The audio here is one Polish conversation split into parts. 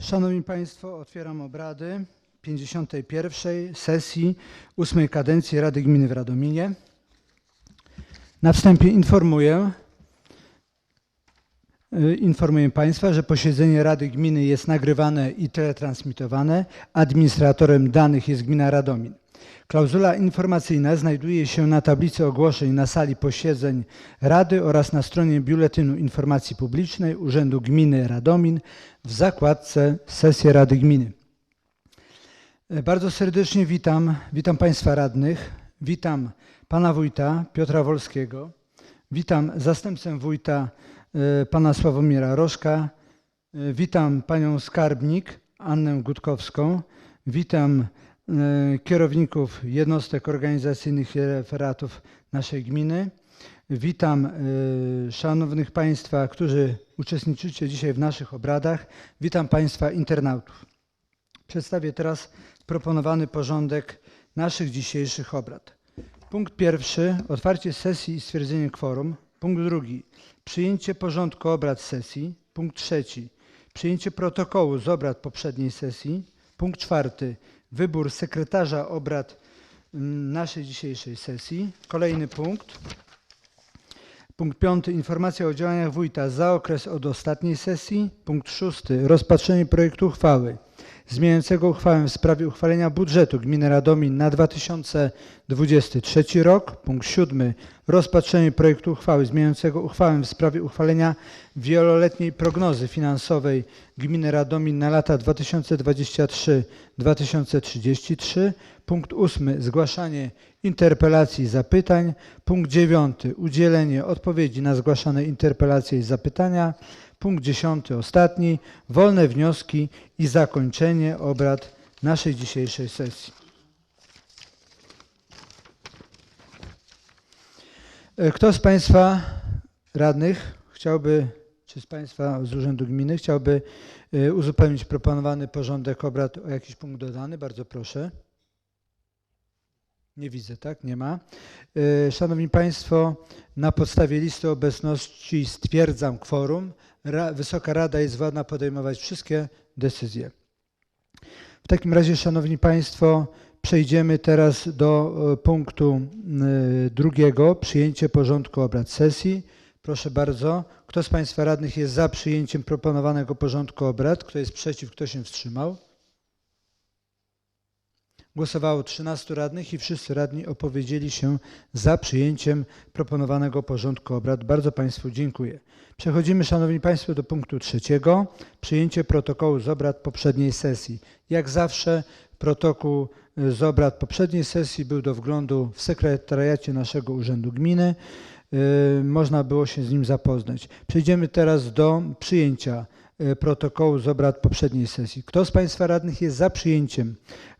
Szanowni Państwo, otwieram obrady 51. sesji 8 kadencji Rady Gminy w Radominie. Na wstępie informuję, y, informuję Państwa, że posiedzenie Rady Gminy jest nagrywane i teletransmitowane. Administratorem danych jest Gmina Radomin. Klauzula informacyjna znajduje się na tablicy ogłoszeń na sali posiedzeń Rady oraz na stronie Biuletynu Informacji Publicznej Urzędu Gminy Radomin w zakładce Sesje Rady Gminy. E, Bardzo serdecznie witam, witam Państwa radnych, witam Pana Wójta Piotra Wolskiego, witam zastępcę Wójta e, Pana Sławomira Rożka, e, witam Panią Skarbnik Annę Gutkowską, witam kierowników jednostek organizacyjnych i referatów naszej gminy. Witam e, szanownych Państwa, którzy uczestniczycie dzisiaj w naszych obradach. Witam Państwa internautów. Przedstawię teraz proponowany porządek naszych dzisiejszych obrad. Punkt pierwszy otwarcie sesji i stwierdzenie kworum. Punkt drugi przyjęcie porządku obrad sesji. Punkt trzeci przyjęcie protokołu z obrad poprzedniej sesji. Punkt czwarty wybór sekretarza obrad mm, naszej dzisiejszej sesji. Kolejny punkt. Punkt piąty. Informacja o działaniach wójta za okres od ostatniej sesji. Punkt szósty. Rozpatrzenie projektu uchwały zmieniającego uchwałę w sprawie uchwalenia budżetu Gminy Radomin na 2023 rok. Punkt siódmy. Rozpatrzenie projektu uchwały zmieniającego uchwałę w sprawie uchwalenia wieloletniej prognozy finansowej Gminy Radomin na lata 2023-2033. Punkt ósmy. Zgłaszanie interpelacji i zapytań. Punkt dziewiąty. Udzielenie odpowiedzi na zgłaszane interpelacje i zapytania. Punkt dziesiąty, ostatni. Wolne wnioski i zakończenie obrad naszej dzisiejszej sesji. E, Kto z Państwa radnych chciałby, czy z Państwa z Urzędu Gminy chciałby e, uzupełnić proponowany porządek obrad o jakiś punkt dodany? Bardzo proszę. Nie widzę, tak? Nie ma. E, Szanowni Państwo, na podstawie listy obecności stwierdzam kworum. Wysoka Rada jest władna podejmować wszystkie decyzje. W takim razie, Szanowni Państwo, przejdziemy teraz do e, punktu y, drugiego, przyjęcie porządku obrad sesji. Proszę bardzo, kto z Państwa radnych jest za przyjęciem proponowanego porządku obrad? Kto jest przeciw, kto się wstrzymał? Głosowało 13 radnych i wszyscy radni opowiedzieli się za przyjęciem proponowanego porządku obrad. Bardzo Państwu dziękuję. Przechodzimy, Szanowni Państwo, do punktu trzeciego. Przyjęcie protokołu z obrad poprzedniej sesji. Jak zawsze protokół y, z obrad poprzedniej sesji był do wglądu w sekretariacie naszego Urzędu Gminy. Y, Można było się z nim zapoznać. Przejdziemy teraz do przyjęcia y, protokołu z obrad poprzedniej sesji. Kto z Państwa radnych jest za przyjęciem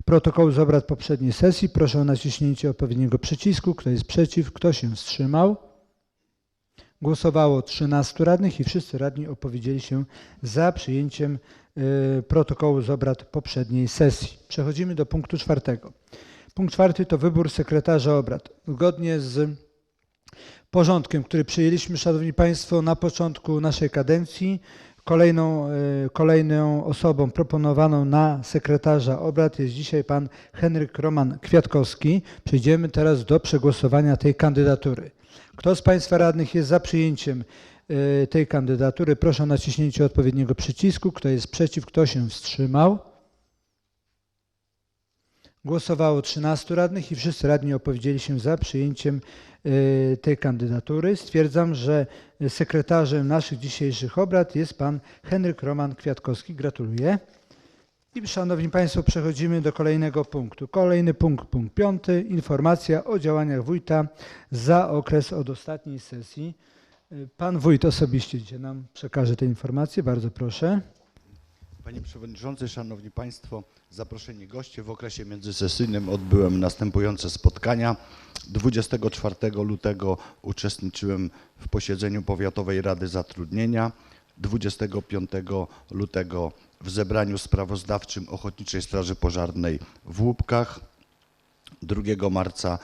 protokołu z obrad poprzedniej sesji? Proszę o naciśnięcie odpowiedniego przycisku. Kto jest przeciw? Kto się wstrzymał? Głosowało 13 radnych i wszyscy radni opowiedzieli się za przyjęciem y, protokołu z obrad poprzedniej sesji. Przechodzimy do punktu czwartego. Punkt czwarty to wybór sekretarza obrad. Zgodnie z porządkiem, który przyjęliśmy, Szanowni Państwo, na początku naszej kadencji, kolejną, y, kolejną osobą proponowaną na sekretarza obrad jest dzisiaj pan Henryk Roman Kwiatkowski. Przejdziemy teraz do przegłosowania tej kandydatury. Kto z Państwa radnych jest za przyjęciem y, tej kandydatury? Proszę o naciśnięcie odpowiedniego przycisku. Kto jest przeciw, kto się wstrzymał? Głosowało 13 radnych i wszyscy radni opowiedzieli się za przyjęciem y, tej kandydatury. Stwierdzam, że sekretarzem naszych dzisiejszych obrad jest pan Henryk Roman Kwiatkowski. Gratuluję. I szanowni Państwo, przechodzimy do kolejnego punktu. Kolejny punkt, punkt piąty. Informacja o działaniach wójta za okres od ostatniej sesji. Y, Pan wójt osobiście nam przekaże te informacje. Bardzo proszę. Panie Przewodniczący, Szanowni Państwo, zaproszeni goście, w okresie międzysesyjnym odbyłem następujące spotkania. 24 lutego uczestniczyłem w posiedzeniu Powiatowej Rady Zatrudnienia. 25 lutego w zebraniu sprawozdawczym Ochotniczej Straży Pożarnej w Łupkach. 2 marca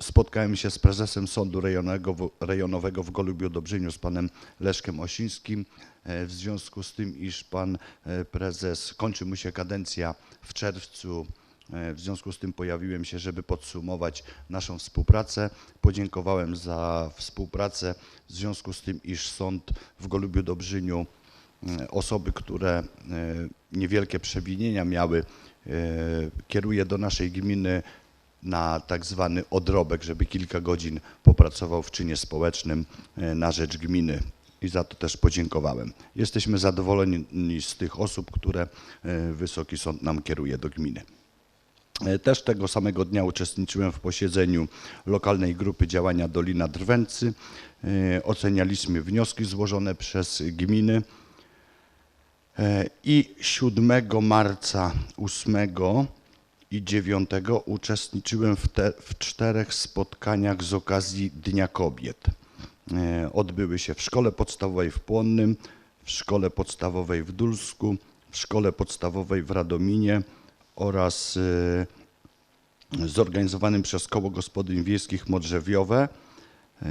spotkałem się z prezesem Sądu Rejonowego, w- Golubiu Dobrzyniu, z panem Leszkiem Osińskim, e, w związku z tym, iż pan e, prezes, kończy mu się kadencja w czerwcu, e, w związku z tym pojawiłem się, żeby podsumować naszą współpracę. Podziękowałem za współpracę w związku z tym, iż sąd w Golubiu Dobrzyniu osoby, które niewielkie przewinienia miały, kieruje do naszej gminy na tak zwany odrobek, żeby kilka godzin popracował w czynie społecznym e, na rzecz gminy. I za to też podziękowałem. Jesteśmy zadowoleni z tych osób, które e, Wysoki Sąd nam kieruje do gminy. E, Też tego samego dnia uczestniczyłem w posiedzeniu lokalnej grupy działania Dolina Drwęcy. Ocenialiśmy wnioski złożone przez gminy. I 7 marca, 8 i 9 uczestniczyłem w, te, w czterech spotkaniach z okazji Dnia Kobiet. E, Odbyły się w szkole podstawowej w Płonnym, w szkole podstawowej w Dulsku, w szkole podstawowej w Radominie oraz e, zorganizowanym przez Koło Gospodyń Wiejskich Modrzewiowe. e,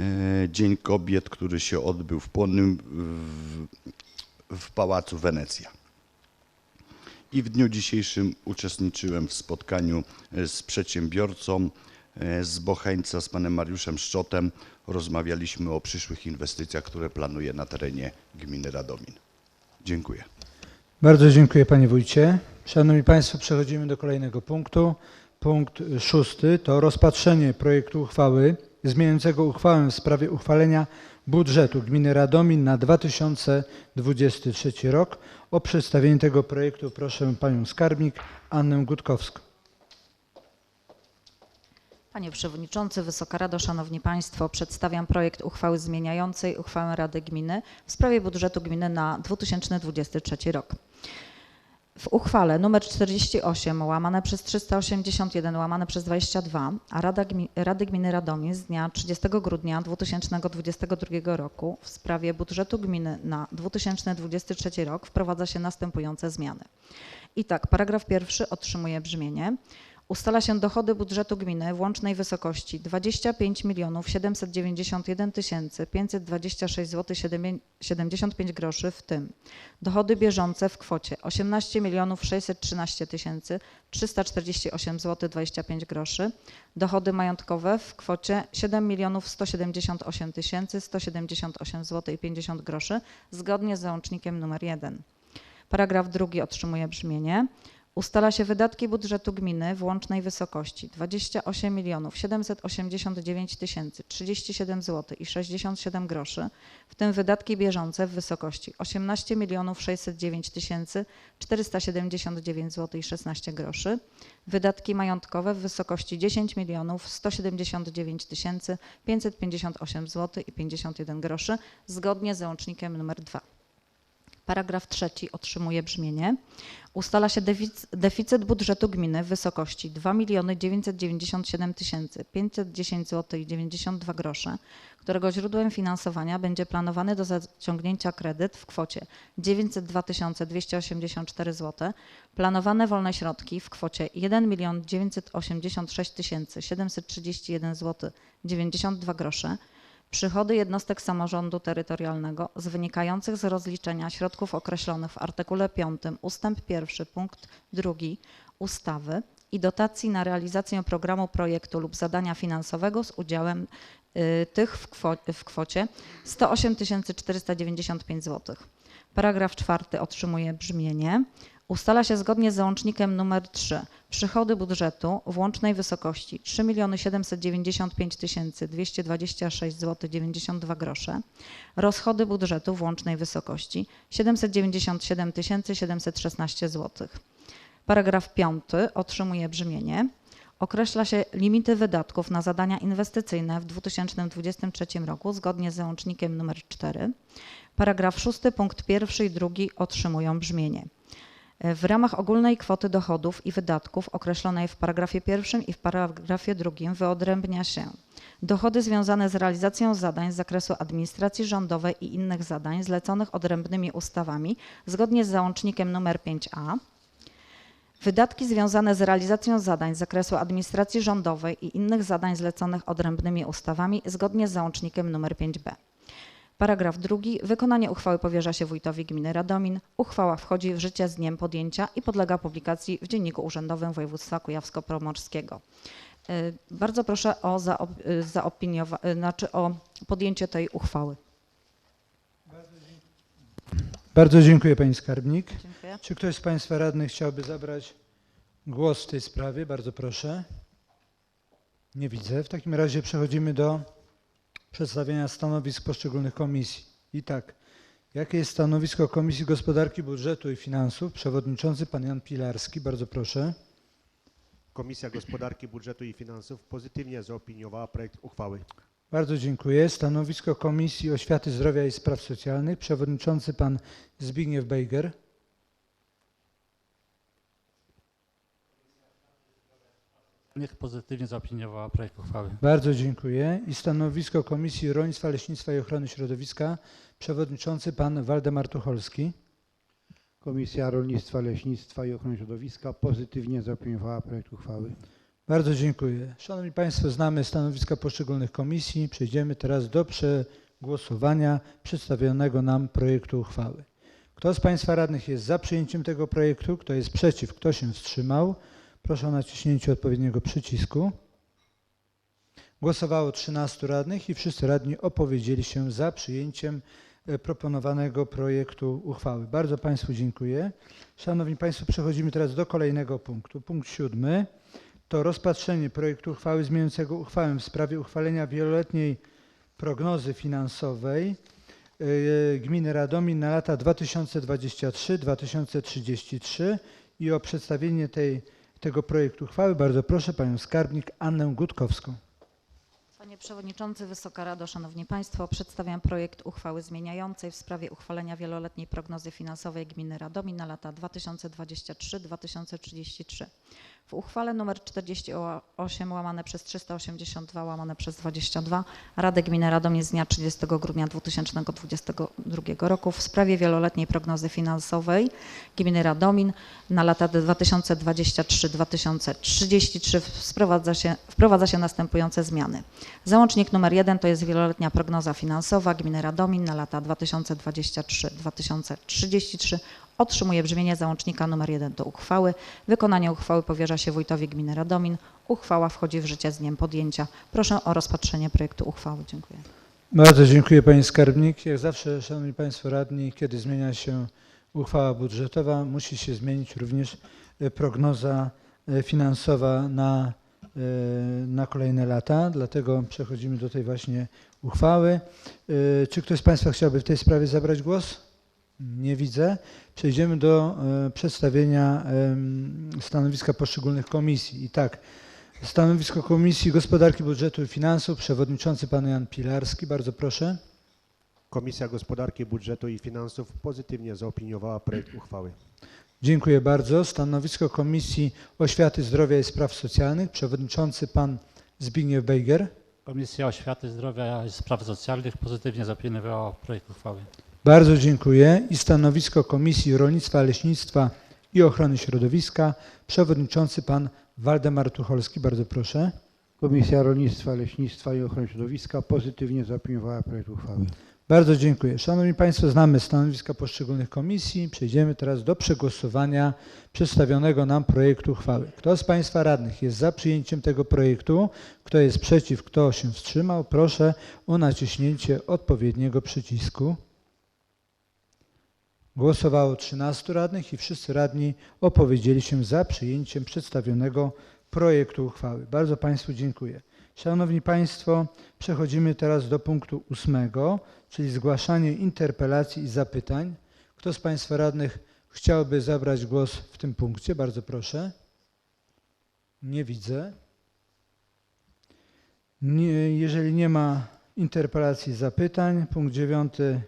Dzień Kobiet, który się odbył w Płonnym w, w Pałacu Wenecja. I w dniu dzisiejszym uczestniczyłem w spotkaniu e, z przedsiębiorcą e, z Bocheńca, z panem Mariuszem Szczotem. Rozmawialiśmy o przyszłych inwestycjach, które planuje na terenie gminy Radomin. Dziękuję. Bardzo dziękuję panie wójcie. Szanowni państwo, przechodzimy do kolejnego punktu. Punkt szósty to rozpatrzenie projektu uchwały zmieniającego uchwałę w sprawie uchwalenia budżetu gminy Radomin na 2023 rok. O przedstawienie tego projektu proszę panią skarbnik Annę Gutkowską. Panie Przewodniczący, Wysoka Rado, Szanowni Państwo, przedstawiam projekt uchwały zmieniającej uchwałę Rady Gminy w sprawie budżetu gminy na 2023 rok. W uchwale nr 48 łamane przez 381 łamane przez 22 a Rada Gmi Rady Gminy Radomin z dnia 30 grudnia 2022 roku w sprawie budżetu gminy na 2023 rok wprowadza się następujące zmiany. I tak, paragraf pierwszy otrzymuje brzmienie. Ustala się dochody budżetu gminy w łącznej wysokości 25 791 526 zł 75 groszy, w tym dochody bieżące w kwocie 18 613 348 zł 25 groszy, dochody majątkowe w kwocie 7 178 178 zł 50 groszy, zgodnie z załącznikiem nr 1. Paragraf drugi otrzymuje brzmienie. Ustala się wydatki budżetu gminy w łącznej wysokości 28 789 037 zł i 67 groszy, w tym wydatki bieżące w wysokości 18 609 479 zł i 16 groszy, wydatki majątkowe w wysokości 10 179 558 zł i 51 groszy, zgodnie z załącznikiem nr 2. Paragraf trzeci otrzymuje brzmienie. Ustala się defic- deficyt budżetu gminy w wysokości 2 997 510 zł i 92 grosze, którego źródłem finansowania będzie planowany do zaciągnięcia kredyt w kwocie 902 284 zł, planowane wolne środki w kwocie 1 986 731 zł 92 grosze, Przychody jednostek samorządu terytorialnego z wynikających z rozliczenia środków określonych w artykule 5 ustęp 1 punkt 2 ustawy i dotacji na realizację programu projektu lub zadania finansowego z udziałem y, tych w, kwo- w kwocie 108 495 zł. Paragraf czwarty otrzymuje brzmienie. Ustala się zgodnie z załącznikiem nr 3 przychody budżetu w łącznej wysokości 3 795 226 zł 92 grosze, rozchody budżetu w łącznej wysokości 797 716 zł. Paragraf 5 otrzymuje brzmienie. Określa się limity wydatków na zadania inwestycyjne w 2023 roku zgodnie z załącznikiem nr 4. Paragraf 6 punkt 1 i 2 otrzymują brzmienie. W ramach ogólnej kwoty dochodów i wydatków określonej w paragrafie pierwszym i w paragrafie drugim wyodrębnia się dochody związane z realizacją zadań z zakresu administracji rządowej i innych zadań zleconych odrębnymi ustawami zgodnie z załącznikiem nr 5a, Wydatki związane z realizacją zadań z zakresu administracji rządowej i innych zadań zleconych odrębnymi ustawami zgodnie z załącznikiem nr 5b. Paragraf drugi. Wykonanie uchwały powierza się wójtowi gminy Radomin. Uchwała wchodzi w życie z dniem podjęcia i podlega publikacji w Dzienniku Urzędowym Województwa Kujawsko-Pomorskiego. Y, Bardzo proszę o, zaop- y, zaopiniowa- y, znaczy o podjęcie tej uchwały. Bardzo dziękuję Pani Skarbnik. Dziękuję. Czy ktoś z Państwa radnych chciałby zabrać głos w tej sprawie? Bardzo proszę. Nie widzę. W takim razie przechodzimy do przedstawienia stanowisk poszczególnych komisji. I tak, jakie jest stanowisko Komisji Gospodarki Budżetu i Finansów? Przewodniczący Pan Jan Pilarski. Bardzo proszę. Komisja Gospodarki, Budżetu i Finansów pozytywnie zaopiniowała projekt uchwały. Bardzo dziękuję. Stanowisko Komisji Oświaty, Zdrowia i Spraw Socjalnych. Przewodniczący Pan Zbigniew Bejger. Niech pozytywnie zaopiniowała projekt uchwały. Bardzo dziękuję. I stanowisko Komisji Rolnictwa, Leśnictwa i Ochrony Środowiska. Przewodniczący Pan Waldemar Tucholski. Komisja Rolnictwa, Leśnictwa i Ochrony Środowiska pozytywnie zaopiniowała projekt uchwały. Bardzo dziękuję. Szanowni Państwo, znamy stanowiska poszczególnych komisji. Przejdziemy teraz do przegłosowania przedstawionego nam projektu uchwały. Kto z Państwa radnych jest za przyjęciem tego projektu? Kto jest przeciw? Kto się wstrzymał? Proszę o naciśnięcie odpowiedniego przycisku. Głosowało 13 radnych i wszyscy radni opowiedzieli się za przyjęciem e, proponowanego projektu uchwały. Bardzo Państwu dziękuję. Szanowni Państwo, przechodzimy teraz do kolejnego punktu. Punkt siódmy to rozpatrzenie projektu uchwały zmieniającego uchwałę w sprawie uchwalenia wieloletniej prognozy finansowej e, gminy Radomin na lata 2023-2033 i o przedstawienie tej, tego projektu uchwały bardzo proszę panią skarbnik Annę Gutkowską. Panie Przewodniczący, Wysoka Rado, Szanowni Państwo, przedstawiam projekt uchwały zmieniającej w sprawie uchwalenia wieloletniej prognozy finansowej gminy Radomin na lata 2023-2033. W uchwale nr 48 łamane przez 382 łamane przez 22 Rady Gminy Radomin z dnia 30 grudnia 2022 roku w sprawie wieloletniej prognozy finansowej gminy Radomin na lata 2023-2033 wprowadza się, wprowadza się następujące zmiany. Załącznik numer 1 to jest wieloletnia prognoza finansowa gminy Radomin na lata 2023-2033. Otrzymuje brzmienie załącznika numer 1 do uchwały. Wykonanie uchwały powierza się wójtowi gminy Radomin. Uchwała wchodzi w życie z dniem podjęcia. Proszę o rozpatrzenie projektu uchwały. Dziękuję. Bardzo dziękuję pani skarbnik. Jak zawsze, szanowni państwo radni, kiedy zmienia się uchwała budżetowa, musi się zmienić również e, prognoza e, finansowa na, e, na kolejne lata. Dlatego przechodzimy do tej właśnie uchwały. Czy ktoś z państwa chciałby w tej sprawie zabrać głos? Nie widzę. Przejdziemy do e, przedstawienia stanowiska poszczególnych komisji. I tak, stanowisko Komisji Gospodarki Budżetu i Finansów, przewodniczący pan Jan Pilarski. Bardzo proszę. Komisja Gospodarki, Budżetu i Finansów pozytywnie zaopiniowała projekt uchwały. Dziękuję bardzo. Stanowisko Komisji Oświaty, Zdrowia i Spraw Socjalnych, przewodniczący pan Zbigniew Bejger. Komisja Oświaty, Zdrowia i Spraw Socjalnych pozytywnie zaopiniowała projekt uchwały. Bardzo dziękuję. I stanowisko Komisji Rolnictwa, Leśnictwa i Ochrony Środowiska, przewodniczący pan Waldemar Tucholski. Bardzo proszę. Komisja Rolnictwa, Leśnictwa i Ochrony Środowiska pozytywnie zaopiniowała projekt uchwały. Bardzo dziękuję. Szanowni Państwo, znamy stanowiska poszczególnych komisji. Przejdziemy teraz do przegłosowania przedstawionego nam projektu uchwały. Kto z Państwa radnych jest za przyjęciem tego projektu? Kto jest przeciw? Kto się wstrzymał? Proszę o naciśnięcie odpowiedniego przycisku. Głosowało 13 radnych i wszyscy radni opowiedzieli się za przyjęciem przedstawionego projektu uchwały. Bardzo Państwu dziękuję. Szanowni Państwo, przechodzimy teraz do punktu ósmego, czyli zgłaszanie interpelacji i zapytań. Kto z Państwa radnych chciałby zabrać głos w tym punkcie? Bardzo proszę. Nie widzę. Nie, jeżeli nie ma interpelacji i zapytań, punkt dziewiąty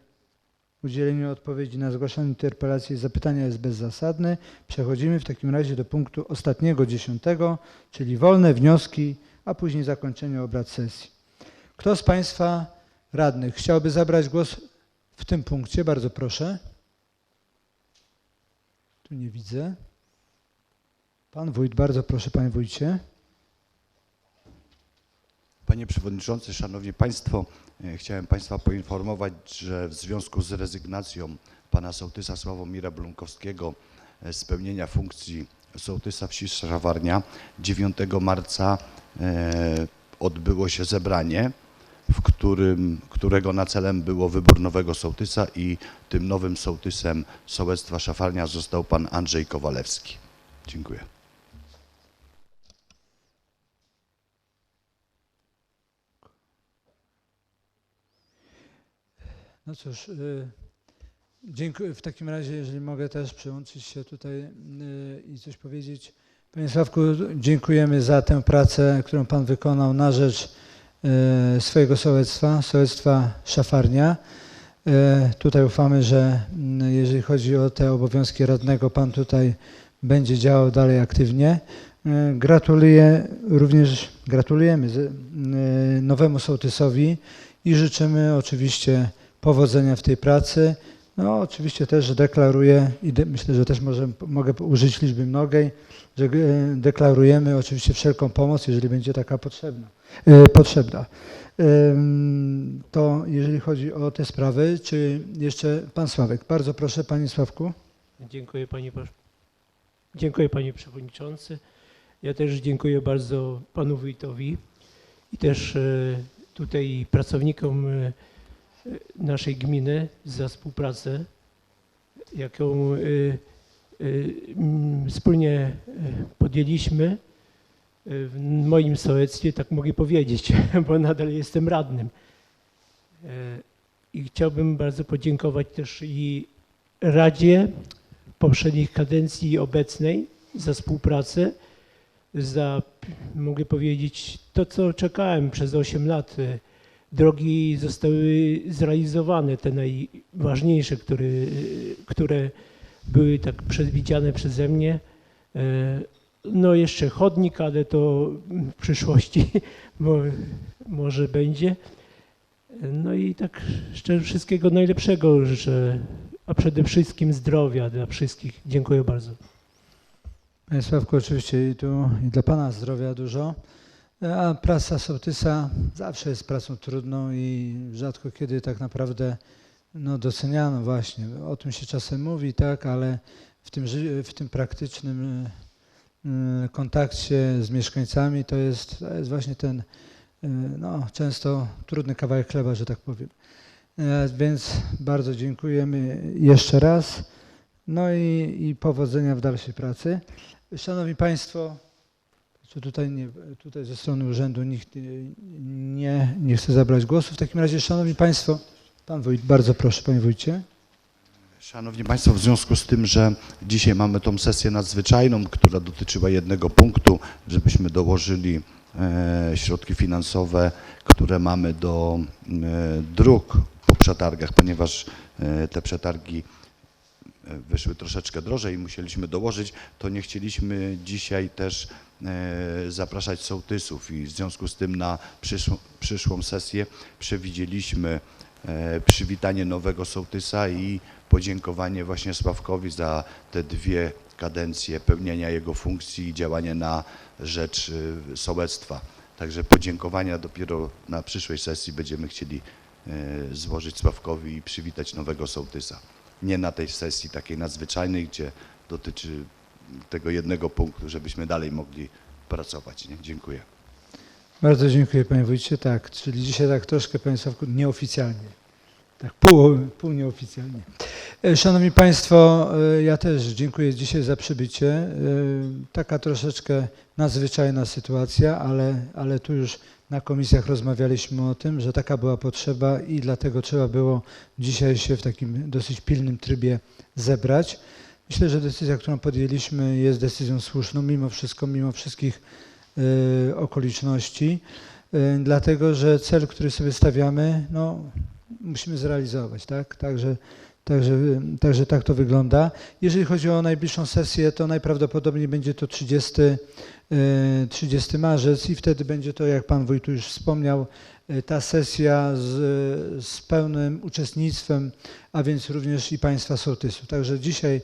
udzielenie odpowiedzi na zgłaszane interpelacje i zapytania jest bezzasadny. Przechodzimy w takim razie do punktu ostatniego, dziesiątego, czyli wolne wnioski, a później zakończenie obrad sesji. Kto z Państwa radnych chciałby zabrać głos w tym punkcie? Bardzo proszę. Tu nie widzę. Pan wójt, bardzo proszę panie wójcie. Panie Przewodniczący, Szanowni Państwo, e, chciałem Państwa poinformować, że w związku z rezygnacją Pana Sołtysa Sławomira Blunkowskiego e, z pełnienia funkcji Sołtysa wsi Szawarnia 9 marca e, odbyło się zebranie, w którym, którego na celem było wybór nowego sołtysa i tym nowym sołtysem sołectwa Szafarnia został Pan Andrzej Kowalewski. Dziękuję. No cóż, y, dziękuję. W takim razie, jeżeli mogę też przyłączyć się tutaj y, i coś powiedzieć. Panie Sławku, dziękujemy za tę pracę, którą Pan wykonał na rzecz y, swojego sołectwa, sołectwa Szafarnia. Tutaj ufamy, że mm, jeżeli chodzi o te obowiązki radnego, Pan tutaj będzie działał dalej aktywnie. Gratuluję również, gratulujemy nowemu sołtysowi i życzymy oczywiście powodzenia w tej pracy. No oczywiście też deklaruję i de, myślę, że też może, mogę użyć liczby mnogiej, że e, deklarujemy oczywiście wszelką pomoc, jeżeli będzie taka potrzebna. E, potrzebna. Ym, To jeżeli chodzi o te sprawy, czy jeszcze pan Sławek? Bardzo proszę, panie Sławku. Dziękuję panie, dziękuję panie przewodniczący. Ja też dziękuję bardzo panu wójtowi i też e, tutaj pracownikom e, e, naszej gminy za współpracę, jaką e, e, wspólnie e, podjęliśmy e, w moim sołectwie, tak mogę powiedzieć, bo nadal jestem radnym. E, I chciałbym bardzo podziękować też i Radzie poprzednich kadencji i obecnej za współpracę, za, mogę powiedzieć, to, co czekałem przez 8 lat. Drogi zostały zrealizowane, te najważniejsze, które, które były tak przewidziane przeze mnie. E, No jeszcze chodnik, ale to w przyszłości mo- może będzie. No i tak szczerze wszystkiego najlepszego życzę, a przede wszystkim zdrowia dla wszystkich. Dziękuję bardzo. Panie Sławku, oczywiście i tu i dla Pana zdrowia dużo. A praca sołtysa zawsze jest pracą trudną i rzadko kiedy tak naprawdę no, doceniano właśnie. O tym się czasem mówi, tak, ale w tym, w tym praktycznym y, y, kontakcie z mieszkańcami to jest, to jest właśnie ten no, często trudny kawałek chleba, że tak powiem. E, Więc bardzo dziękujemy jeszcze raz. No i, i powodzenia w dalszej pracy. Szanowni Państwo, czy tutaj, nie, tutaj ze strony urzędu nikt nie, nie chce zabrać głosu. W takim razie, Szanowni Państwo, Pan Wójt, bardzo proszę, Panie Wójcie. Szanowni Państwo, w związku z tym, że dzisiaj mamy tą sesję nadzwyczajną, która dotyczyła jednego punktu, żebyśmy dołożyli e, środki finansowe, które mamy do e, dróg po przetargach, ponieważ e, te przetargi wyszły troszeczkę drożej i musieliśmy dołożyć, to nie chcieliśmy dzisiaj też zapraszać sołtysów i w związku z tym na przyszłą, przyszłą sesję przewidzieliśmy e, przywitanie nowego sołtysa i podziękowanie właśnie Sławkowi za te dwie kadencje pełnienia jego funkcji i działania na rzecz y, sołectwa. Także podziękowania dopiero na przyszłej sesji będziemy chcieli złożyć Sławkowi i przywitać nowego sołtysa. Nie na tej sesji takiej nadzwyczajnej, gdzie dotyczy tego jednego punktu, żebyśmy dalej mogli pracować. Nie? Dziękuję. Bardzo dziękuję, Panie Wójcie. Tak, czyli dzisiaj tak troszkę, Panie Sławku, nieoficjalnie. Tak, pół, pół nieoficjalnie. E, Szanowni Państwo, e, ja też dziękuję dzisiaj za przybycie. E, Taka troszeczkę nadzwyczajna sytuacja, ale, ale tu już na komisjach rozmawialiśmy o tym, że taka była potrzeba i dlatego trzeba było dzisiaj się w takim dosyć pilnym trybie zebrać. Myślę, że decyzja, którą podjęliśmy jest decyzją słuszną mimo wszystko, mimo wszystkich e, okoliczności, e, dlatego że cel, który sobie stawiamy, no, musimy zrealizować, tak? Także, także, także tak to wygląda. Jeżeli chodzi o najbliższą sesję, to najprawdopodobniej będzie to 30, e, 30 marzec i wtedy będzie to, jak Pan Wójtu już wspomniał, ta sesja z, z pełnym uczestnictwem, a więc również i Państwa sołtysów. Także dzisiaj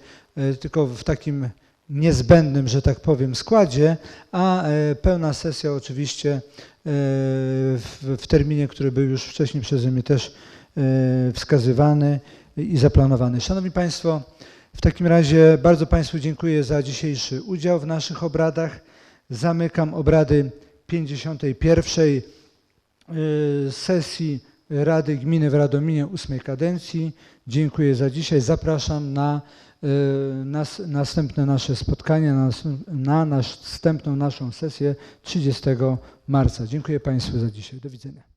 tylko w takim niezbędnym, że tak powiem, składzie, a e, pełna sesja oczywiście e, w, terminie, który był już wcześniej przeze mnie też e, wskazywany i zaplanowany. Szanowni Państwo, w takim razie bardzo Państwu dziękuję za dzisiejszy udział w naszych obradach. Zamykam obrady 51 y, sesji Rady Gminy w Radominie ósmej kadencji. Dziękuję za dzisiaj. Zapraszam na nas, następne nasze spotkanie, na, na następną naszą sesję 30 marca. Dziękuję Państwu za dzisiaj. Do widzenia.